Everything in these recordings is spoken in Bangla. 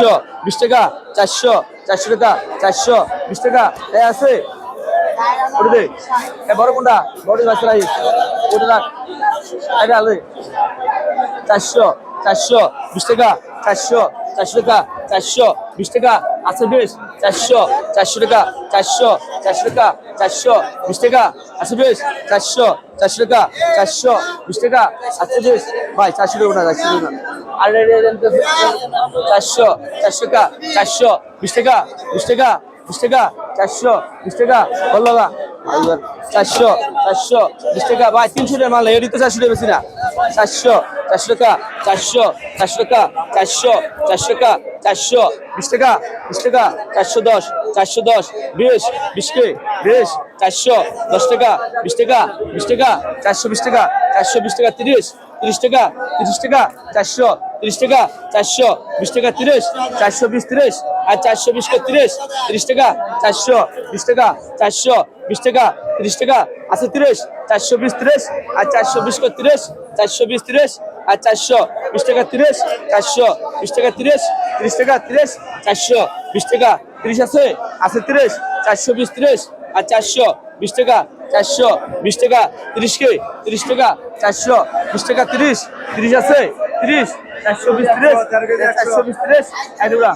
চারশো, বিশ টাকা, চারশো চারশো টাকা, চারশো, বিশ টাকা। তাই আছে। ওটা দে। এ বড় কোনটা? বড় গাছ রাই ওটা রাখ। এটা চারশো চারশো, বিশ টাকা, চারশো চারশো টাকা, চারশো, বিশ টাকা। আছে বেশ। চারশো চারশো টাকা। চারশো চারশো টাকা, চারশো, বিশ টাকা আছে বেশ চারশো চারশো টাকা, চারশো, বিশ টাকা আছে বেশ ভাই, চারশো টাকা না, চারশো টাকা চারশো চারশো টাকা, চারশো, বিশ টাকা বিশ টাকা বিশ টাকা, চারশো, বিশ টাকা। বলল না চারশো চারশো, বিশ টাকা। ভাই, তিনশো টাকা মাল এডি তো চারশো টাকা বেশি না। চারশো চারশো টাকা চারশো চারশো টাকা চারশো চারশো টাকা চারশো বিশ টাকা বিশ টাকা চারশো দশ চারশো দশ বিশ বিশকে বিশ চারশো দশ টাকা বিশ টাকা বিশ টাকা চারশো বিশ টাকা চারশো বিশ টাকা তিরিশ তিরিশ টাকা তিরিশ টাকা চারশো তিরিশ টাকা চারশো বিশ টাকা তিরিশ চারশো বিশ তিরিশ আর চারশো বিশ তিরিশ তিরিশ টাকা চারশো বিশ টাকা চারশো বিশ টাকা তিরিশ টাকা আছে তিরিশ চারশো বিশ তিরিশ আর চারশো বিশ কে তিরিশ চারশো বিশ তিরিশ আর চারশো বিশ টাকা তিরিশ চারশো বিশ টাকা তিরিশ তিরিশ টাকা তিরিশ চারশো বিশ টাকা তিরিশ আছে আছে তিরিশ চারশো বিশ তিরিশ আর চারশো বিশ টাকা চারশো বিশ টাকা তিরিশ কে তিরিশ টাকা চারশো বিশ টাকা তিরিশ তিরিশ আছে তিরিশ চারশো বিশ তিরিশ চারশো বিশ তিরিশ এগুলা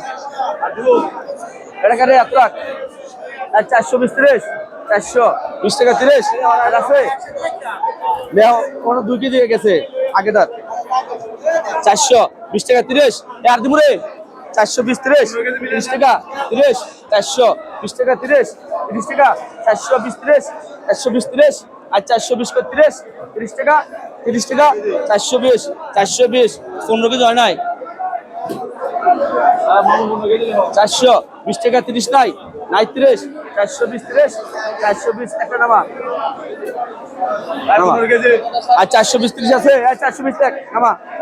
এটা কাটে এত আর চারশো বিশ তিরিশ চারশো বিশ টাকা তিরিশ আছে কোনো দুই কেজি হয়ে গেছে আগেটার চারশো বিশ টাকা তিরিশ আর দিমুরে চারশো বিশ তিরিশ তিরিশ টাকা তিরিশ চারশো বিশ টাকা তিরিশ তিরিশ টাকা চারশো বিশ তিরিশ চারশো বিশ তিরিশ আর চারশো বিশ করে তিরিশ তিরিশ টাকা তিরিশ টাকা চারশো বিশ চারশো বিশ পনেরো কেজি হয় নাই চারশো বিশ টাকা তিরিশ নাই নাই তিরিশ চারশো বিশ তিরিশ চারশো বিশ একটা নামা। আর চারশো বিশ তিরিশ আছে আর চারশো বিশ এক নামা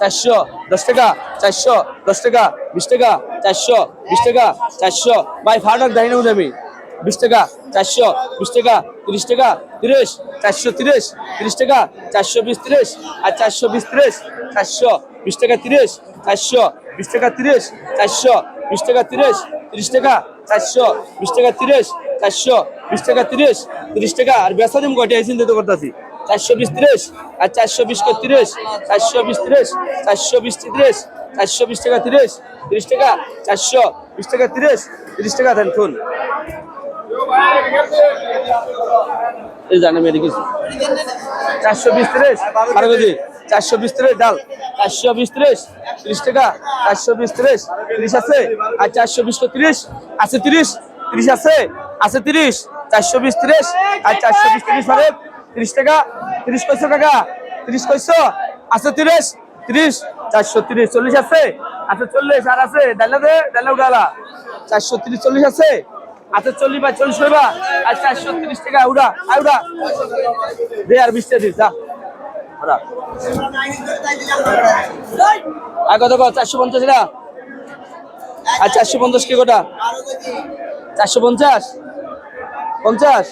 চারশো, দশ টাকা, চারশো, দশ টাকা, বিশ টাকা, চারশো, বিশ টাকা, চারশো। ভাই ফাটাক দেয় না আমি। বিশ টাকা, চারশো, বিশ টাকা, তিরিশ টাকা, তিরিশ, চারশো, তিরিশ তিরিশ টাকা, চারশো, বিশ, তিরিশ, আর চারশো, বিশ, তিরিশ, চারশো, বিশ টাকা, তিরিশ, চারশো, বিশ টাকা, তিরিশ, চারশো, বিশ টাকা, তিরিশ তিরিশ টাকা, চারশো, বিশ টাকা, তিরিশ, চারশো, বিশ টাকা, তিরিশ তিরিশ টাকা। আর বেসা দিম কয়টা? এই চিন্তা করতেছি। চারশো বিশ তিরিশ আর চারশো বিশ করে তিরিশ চারশো বিশ তিরিশ চারশো বিশ তিরিশ চারশো বিশ টাকা তিরিশ তিরিশ টাকা চারশো বিশ টাকা তিরিশ তিরিশ টাকা দেন খুন জানে মেরে কিছু চারশো বিশ তিরিশ বারো চারশো বিশ তিরিশ ডাল চারশো বিশ তিরিশ তিরিশ টাকা চারশো বিশ তিরিশ তিরিশ আছে আর চারশো বিশ তো তিরিশ আছে তিরিশ তিরিশ আছে আছে তিরিশ চারশো বিশ তিরিশ আর চারশো বিশ তিরিশ মানে তিরিশ টাকা, তিরিশ কয়শো টাকা, তিরিশ কয়শো আছে তিরিশ তিরিশ, চারশো তিরিশ, চল্লিশ আছে আছে চল্লিশ আর আছে ডালা দে ডালা উডালা। চারশো তিরিশ, চল্লিশ আছে আছে চল্লিশ বা চল্লিশ হইবা, আর চারশো তিরিশ টাকা উড়া, আয় উড়া। দে আর বিশ দিস, যা। আর কত চারশো পঞ্চাশ টাকা আর চারশো পঞ্চাশ কে গোটা? চারশো পঞ্চাশ? পঞ্চাশ?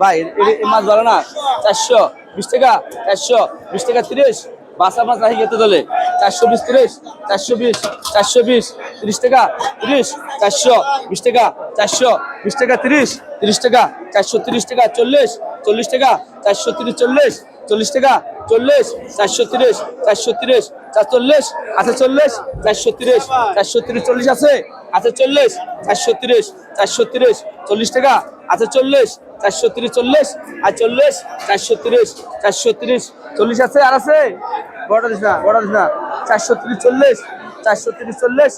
ভাই, এ- এ- এ মাছ ভালো না? চারশো, বিশ টাকা, চারশো, বিশ টাকা তিরিশ। বাসা মাছ রাখি খেতে দলে। চারশো, বিশ তিরিশ, চারশো, বিশ চারশো, বিশ, তিরিশ টাকা, তিরিশ, চারশো, বিশ টাকা, চারশো, বিশ টাকা, তিরিশ তিরিশ টাকা, চারশো, তিরিশ টাকা, চল্লিশ চল্লিশ টাকা, চারশো, তিরিশ, চল্লিশ চল্লিশ টাকা, চল্লিশ, চারশো, তিরিশ চারশো, তিরিশ, চারচল্লিশ, আছে চল্লিশ, চারশো, তিরিশ চারশো, তিরিশ, চল্লিশ আছে আছে চল্লিশ, চারশো, তিরিশ চারশো, তিরিশ, চল্লিশ টাকা, আছে চল্লিশ চারশো তিরিশ চল্লিশ আর চল্লিশ চারশো তিরিশ চারশো তিরিশ চল্লিশ আছে আর আছে বড় দিস না বড় দিস না চারশো তিরিশ চল্লিশ চারশো তিরিশ চল্লিশ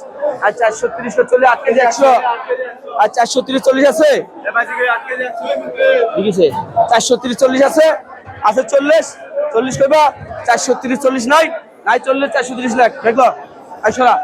আর চারশো তিরিশ চল্লিশ আট কেজি একশো আর চারশো তিরিশ চল্লিশ আছে লিখেছে চারশো তিরিশ চল্লিশ আছে আছে চল্লিশ চল্লিশ কইবা চারশো তিরিশ চল্লিশ নাই নাই চল্লিশ চারশো তিরিশ লাখ দেখল আইসরা